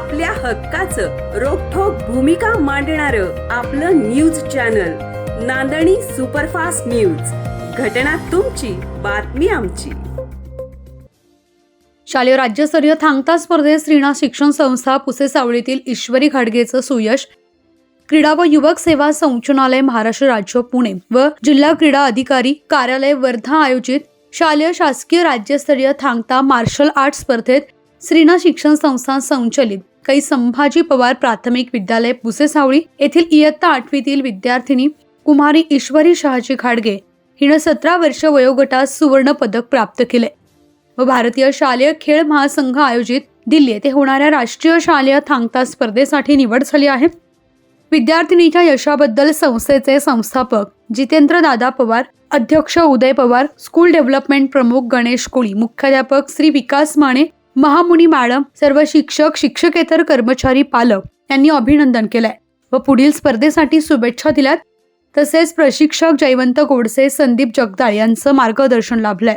आपल्या हक्काचं रोखोक भूमिका मांडणार आपलं न्यूज चॅनल नांदणी सुपरफास्ट न्यूज. घटना तुमची बातमी आमची. शालेय राज्यस्तरीय थांगता स्पर्धेत श्रीना शिक्षण संस्था पुसे सावळीतील ईश्वरी घाडगेचं सुयश. क्रीडा व युवक सेवा संचालनालय महाराष्ट्र राज्य पुणे व जिल्हा क्रीडा अधिकारी कार्यालय वर्धा आयोजित शालेय शासकीय राज्यस्तरीय थांगता मार्शल आर्ट स्पर्धेत श्रीना शिक्षण संस्था संचलित. कै संभाजी पवार प्राथमिक विद्यालय पुसेसावळी येथील इयत्ता आठवीतील विद्यार्थिनी कुमारी ईश्वरी शहाजी खाडगे हिनं सतरा वर्ष वयोगटात सुवर्ण पदक प्राप्त केले. व भारतीय शालेय खेळ महासंघ आयोजित दिल्ली येथे होणाऱ्या राष्ट्रीय शालेय थांगता स्पर्धेसाठी निवड झाली आहे. विद्यार्थिनीच्या यशाबद्दल संस्थेचे संस्थापक जितेंद्र दादा पवार अध्यक्ष उदय पवार स्कूल डेव्हलपमेंट प्रमुख गणेश कोळी मुख्याध्यापक श्री विकास माने महामुनी मॅडम सर्व शिक्षक शिक्षकेतर कर्मचारी पालक यांनी अभिनंदन केलंय व पुढील स्पर्धेसाठी शुभेच्छा दिल्यात. तसेच प्रशिक्षक जयवंत गोडसे संदीप जगदाळ यांचं मार्गदर्शन लाभलंय.